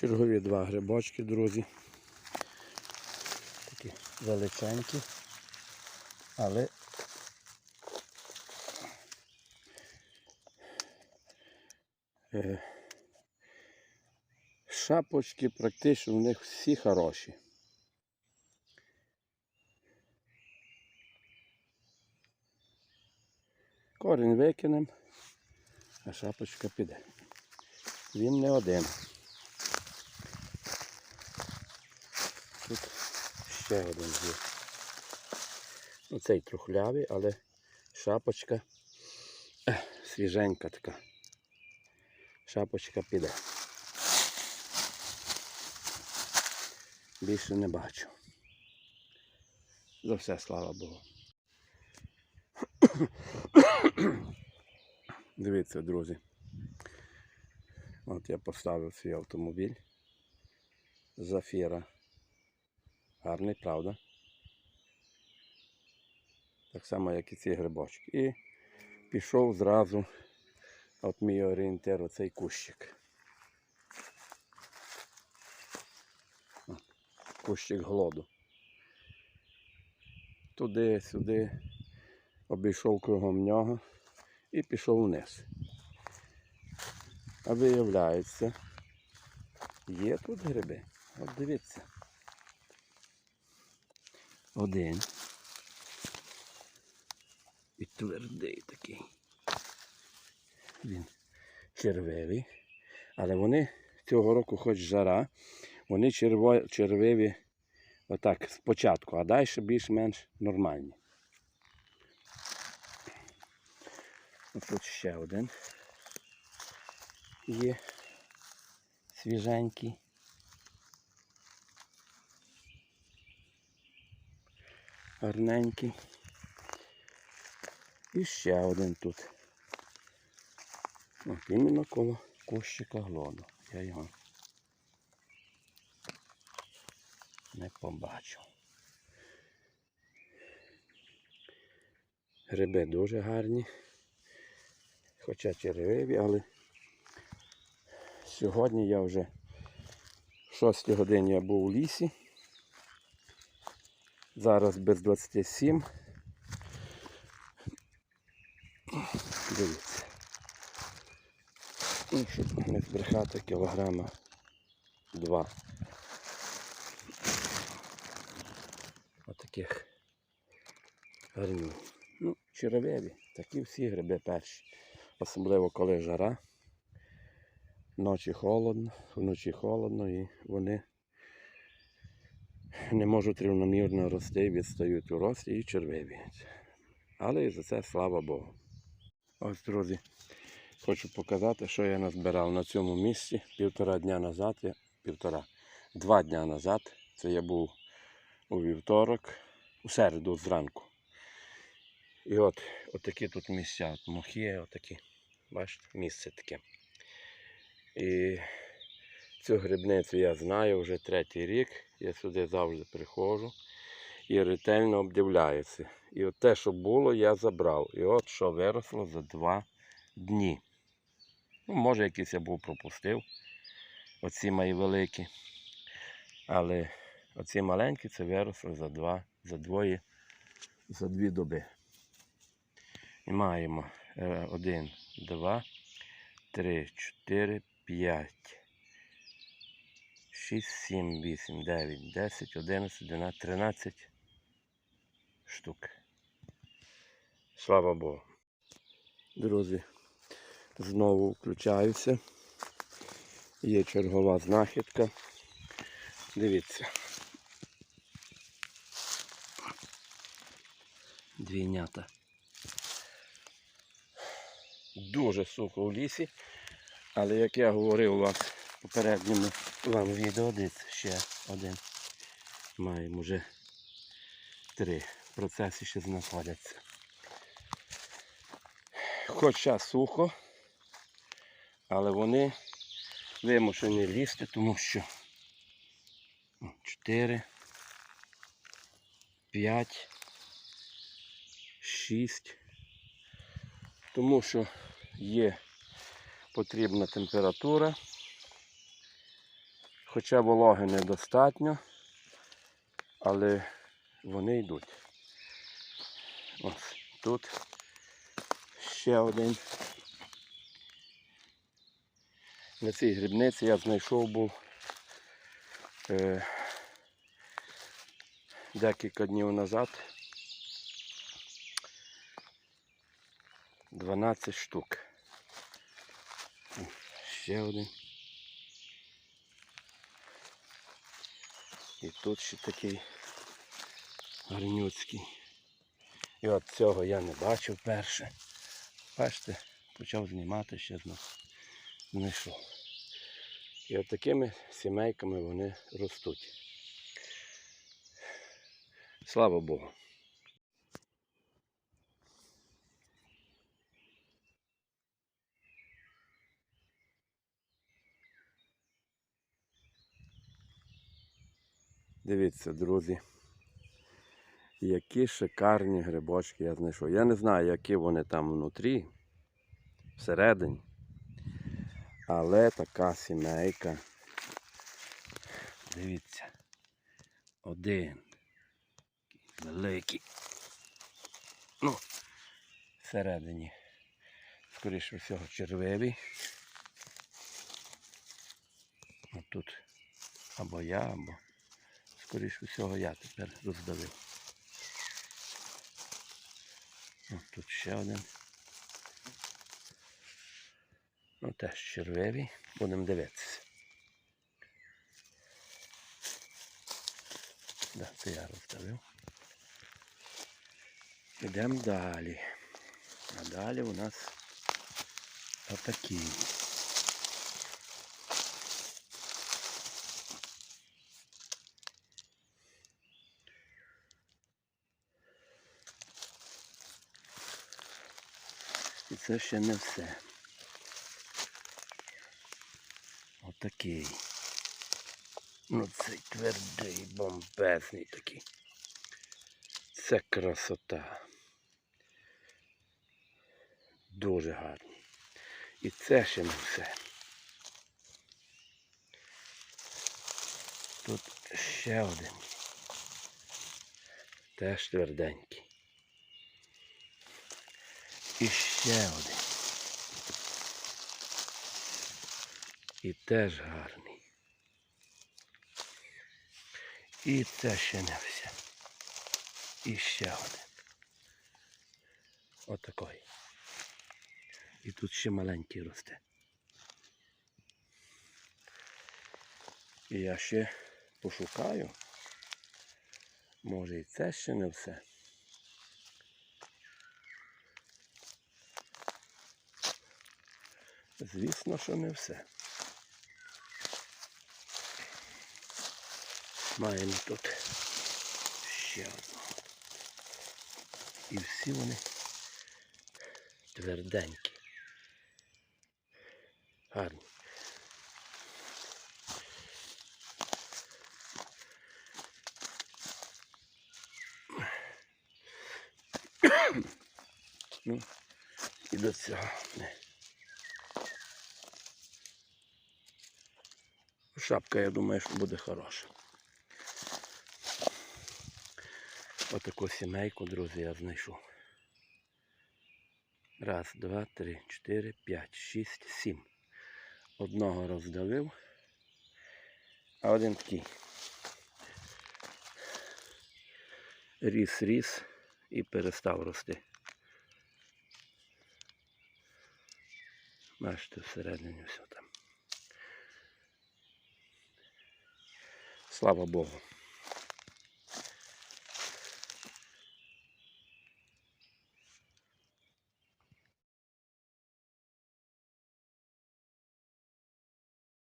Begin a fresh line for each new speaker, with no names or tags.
Чергові два грибочки, друзі. Такі величенькі, але е, шапочки практично в них всі хороші. Корінь викинемо, а шапочка піде. Він не один. Ще один є. Ну, цей трухлявий, але шапочка свіженька така. Шапочка піде. Більше не бачу. За все, слава Богу. Дивіться, друзі. От я поставив свій автомобіль. Зафіра. Гарний, правда? Так само, як і ці грибочки. І пішов зразу от мій орієнтир оцей кущик. Кущик голоду. Туди, сюди, обійшов кругом нього і пішов вниз. А виявляється, є тут гриби. От дивіться. Один. І твердий такий. Він червивий. Але вони цього року хоч жара, вони черво, червиві отак спочатку, а далі більш-менш нормальні. Ось тут ще один є свіженький. Гарненький. І ще один тут. От іменно коло кущика глоду. Я його не побачив. Гриби дуже гарні. Хоча червиві, але сьогодні я вже в 6 годині я був у лісі. Зараз без 27. Дивіться. Ну, щоб не збрехати кілограма два. Отаких гарнів. Ну, черевеві, такі всі гриби перші. Особливо коли жара. Ночі холодно, вночі холодно і вони не можуть рівномірно рости, відстають у рості і червиві. Але і за це слава Богу. Ось, друзі, хочу показати, що я назбирав на цьому місці півтора дня назад. Я, півтора, два дня назад. Це я був у вівторок, у середу зранку. І от, от такі тут місця, от мохи, отакі. Бачите, місце таке. І цю грибницю я знаю вже третій рік. Я сюди завжди приходжу і ретельно обдивляюся. І от те, що було, я забрав. І от що виросло за два дні. Ну, може, якийсь я був пропустив. Оці мої великі. Але оці маленькі це виросло за два, за двоє, за дві доби. І маємо е, один, два, три, чотири, п'ять. 6, 7, 8, 9, 10, 11, 12, 13 штук. Слава Богу. Друзі, знову включаюся. Є чергова знахідка. Дивіться. Двійнята. Дуже сухо в лісі, але як я говорив у вас попередньому вам відео, дивіться, ще один. Маємо вже три. В процесі ще знаходяться. Хоч час сухо, але вони вимушені лізти, тому що 4, 5, 6. Тому що є потрібна температура. Хоча вологи недостатньо, але вони йдуть. Ось тут ще один. На цій грибниці я знайшов був е, декілька днів назад 12 штук. Ще один. І тут ще такий гарнюцький. І от цього я не бачив перше. Бачите, почав знімати, ще знов знайшов. І от такими сімейками вони ростуть. Слава Богу. Дивіться, друзі, які шикарні грибочки я знайшов. Я не знаю, які вони там внутрі, всередині. Але така сімейка. Дивіться. Один. Великий. Ну, всередині. Скоріше всього червивий. Тут або я, або скоріше всього я тепер роздавив. От тут ще один. Ну теж червивий. Будемо дивитися. Да, це я розставив. Йдемо далі. А далі у нас отакі. І це ще не все. Отакий. Ну цей твердий, бомбезний такий. Це красота. Дуже гарний. І це ще не все. Тут ще один. Теж тверденький. І ще один. І теж гарний. І це ще не все. І ще один. Отакий. І тут ще маленький росте. І я ще пошукаю. Може і це ще не все. Звісно, що не все. Маємо тут ще одного. І всі вони тверденькі. Гарні. Ну, і до цього. Шапка, я думаю, що буде хороша. Отаку сімейку, друзі, я знайшов. Раз, два, три, чотири, п'ять, шість, сім. Одного роздавив, а один такий. Ріс, ріс і перестав рости. Бачите, всередині все там. Слава Богу.